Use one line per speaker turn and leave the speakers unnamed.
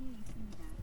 위치에 있습니다.